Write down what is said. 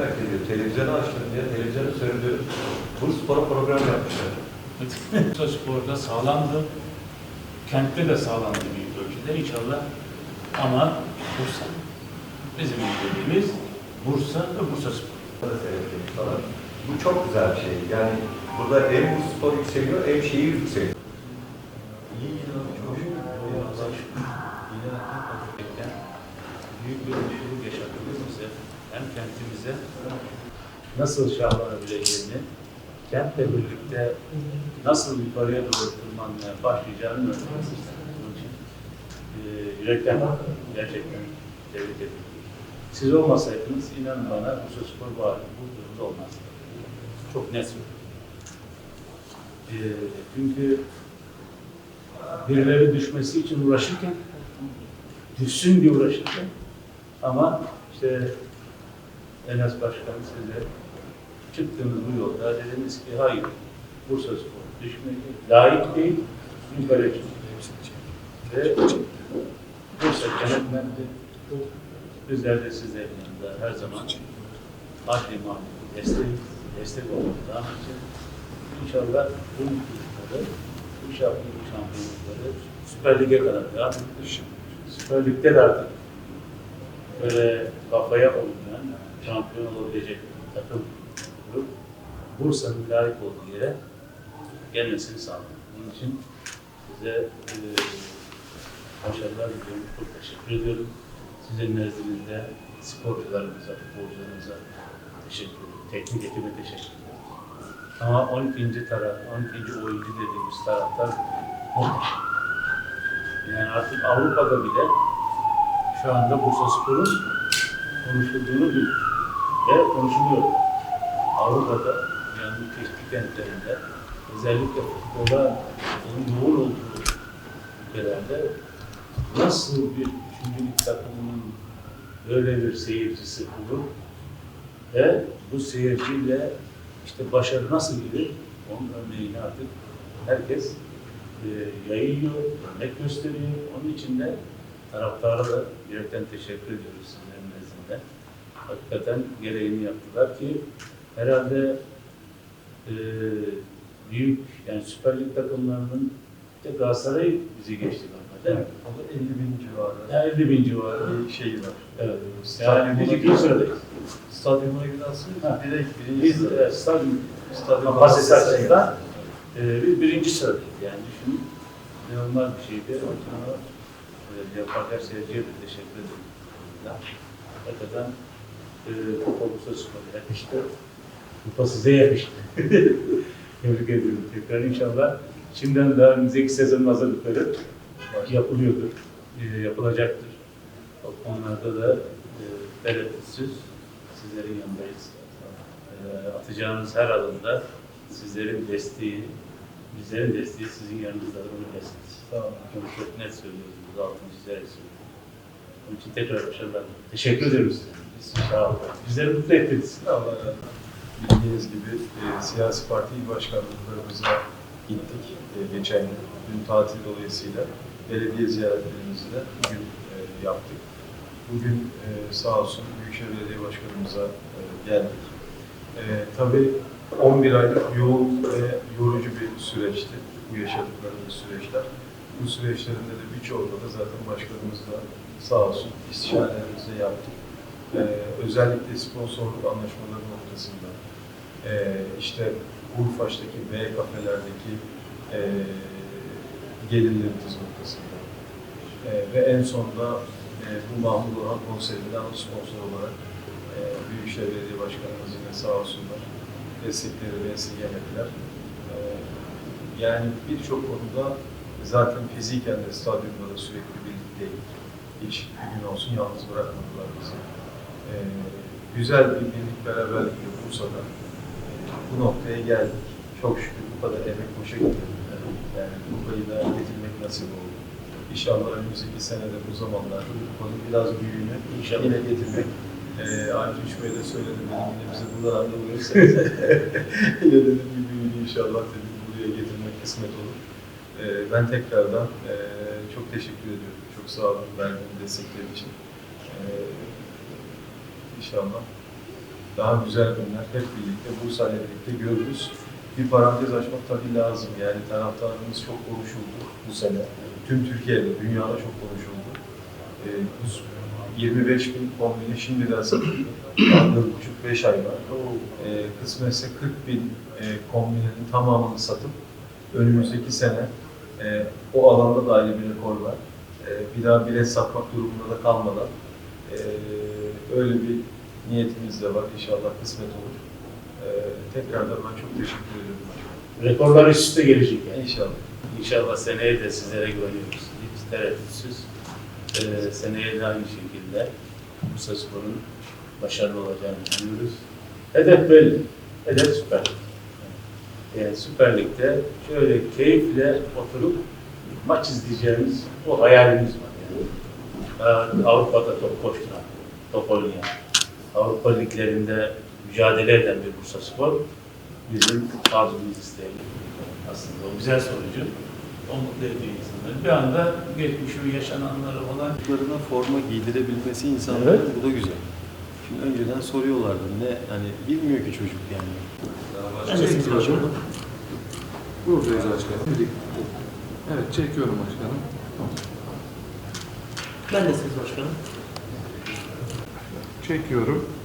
merkezi diyor. Televizyonu açtım diye televizyonu söylüyorum. Bursaspor'a program yapmışlar. Bursa Spor'da sağlandı. Kentte de sağlandı büyük ölçüde inşallah. Ama Bursa. Bizim dediğimiz Bursa ve Bursa Spor. Bu çok güzel bir şey. Yani burada hem Bursaspor yükseliyor hem şehir yükseliyor. İyi çok şükür. Büyük bir mutluluk yaşatıyoruz bize. Hem kentimize nasıl şahlanabileceğini, kentle birlikte nasıl yukarıya doğru tırmanmaya başlayacağını öğreniyoruz. Bunun için e, yürekten gerçekten tebrik ederim. Siz olmasaydınız inanın bana Bursa Spor var, bu durumda olmazdı. Çok net. E, çünkü birileri düşmesi için uğraşırken, düşsün diye uğraşırken ama işte Enes Başkan size çıktığınız bu yolda dediniz ki hayır, Bursa Spor düşmedi, layık değil, yukarı çıktı. Ve Bursa kenetlendi. Bizler de sizlerin yanında her zaman adli manevi destek, destek olmaya devam edeceğiz. İnşallah bu mutlulukları, bu şampiyonluk şampiyonlukları Süper Lig'e kadar devam edecek. Süper Lig'de de artık böyle kafaya olmayan şampiyon olabilecek takım kurup Bursa'nın layık olduğu yere gelmesini sağlamak. Bunun için size e, başarılar diliyorum. Çok teşekkür ediyorum. Sizin nezdinizde sporcularımıza, futbolcularımıza teşekkür ederim. Teknik ekibe teşekkür ederim. Ama 12. taraf, 12. oyuncu dediğimiz taraftar muhteşem. Yani artık Avrupa'da bile şu anda Bursa Spor'un konuşulduğunu biliyor. Ve konuşuluyor. Avrupa'da yani çeşitli kentlerinde özellikle futbola onun yoğun olduğu ülkelerde nasıl bir üçüncülük takımının böyle bir seyircisi olur ve bu seyirciyle işte başarı nasıl gelir onun örneğini artık herkes e, yayıyor, örnek gösteriyor. Onun için de taraftara da yürekten teşekkür ediyoruz sizlerin nezdinde. Hakikaten gereğini yaptılar ki herhalde e, büyük yani Süper Lig takımlarının de Galatasaray bizi geçti galiba değil mi? O da 50 bin civarı Yani 50 bin civarı. bir şey var. Evet. Stadyumuna Yani biz ikinci sıradayız. Stadyuma gidersin, Ha. direkt birinci Biz sırada. e, stadyum Stadyum kapasitesi açısından e, biz birinci sıradayız. Yani düşünün inanılmaz bir şeydi. Ama e, yapan her seyirciye de teşekkür ederim. Hakikaten e, kupa Bursa Spor'a yakıştı. Kupa size yakıştı. Tebrik ediyorum tekrar inşallah. Şimdiden daha önümüzdeki sezonun hazırlıkları yapılıyordur, e, yapılacaktır. O konularda da e, tereddütsüz sizlerin yanındayız. E, atacağınız her adımda sizlerin desteği, bizlerin desteği sizin yanınızda bunu besliyoruz. Sağ olun. Bunu çok net söylüyoruz, altını çizerek söylüyoruz. Onun için tekrar başarılar. Teşekkür ederim size. Sağ olun. Bizleri mutlu ettiniz. Allah razı olsun. Bildiğiniz gibi e, siyasi parti il başkanlıklarımıza gittik e, geçen gün. Dün tatil dolayısıyla belediye ziyaretlerimizi de bugün e, yaptık. Bugün e, sağ olsun Büyükşehir Belediye Başkanımıza e, geldik. E, tabii 11 aylık yoğun ve yorucu bir süreçti bu yaşadıklarımız süreçler. Bu süreçlerinde de birçoğunda da zaten başkanımızla sağ olsun istişarelerimizi yaptık. Ee, özellikle sponsorluk anlaşmaları noktasında ee, işte Urfaş'taki B kafelerdeki ee, gelirlerimiz noktasında Ee, ve en sonunda ee, bu Mahmut Orhan konserinden sponsor olarak ee, Büyükşehir Belediye Başkanımız yine sağ olsunlar desteklerini esirgemediler. Ee, yani birçok konuda zaten fiziken de stadyumda da sürekli birlikteydik. Hiç bir gün olsun yalnız bırakmadılar bizi. Ee, güzel bir birlik beraberlikle Bursa'da e, bu noktaya geldik. Çok şükür bu kadar emek boşa gitmedi. Yani kupayı da getirmek nasip oldu. İnşallah önümüzdeki senede bu zamanlarda bu kupanın biraz büyüğünü İnşallah. yine getirmek. Ee, Arif Üç de söyledi dedim yine bize buradan anlamıyorsanız yine dedim bir büyüğünü inşallah dedim buraya getirmek kısmet olur. Ee, ben tekrardan e, çok teşekkür ediyorum. Çok sağ olun verdiğiniz destekler için. Ee, inşallah daha güzel günler hep birlikte Bursa ile birlikte görürüz. Bir parantez açmak tabii lazım. Yani taraftarımız çok konuşuldu bu sene. Tüm Türkiye'de, dünyada çok konuşuldu. Ee, bu 25 bin kombini şimdiden satıldı. Daha 4,5-5 ay var. Ee, kısmetse 40 bin e, kombinin tamamını satıp önümüzdeki sene e, o alanda da ayrı bir rekor var. E, bir daha bilet satmak durumunda da kalmadan e, öyle bir niyetimiz de var. İnşallah kısmet olur. E, tekrardan ben çok teşekkür ederim. Rekorlar üst üste gelecek yani. İnşallah. İnşallah seneye de sizlere güveniyoruz. Hiç tereddütsüz. Ee, seneye de aynı şekilde Bursa Spor'un başarılı olacağını düşünüyoruz. Hedef belli. Hedef Süper. Yani Süper Lig'de şöyle keyifle oturup maç izleyeceğimiz o hayalimiz var. Yani. Daha Avrupa'da top koşturan, top oynayan, Avrupa liglerinde mücadele eden bir Bursa Spor bizim arzumuz isteyelim. Aslında o güzel sonucu o mutlu ediyor insanları. Bir anda geçmiş o yaşananları olan Çocuklarına forma giydirebilmesi insanların Evet. bu da güzel. Şimdi önceden soruyorlardı ne hani bilmiyor ki çocuk yani. Çekiyorum. başkanım. Buradayız başkanım. Evet çekiyorum başkanım. Ben de siz başkanım. Çekiyorum.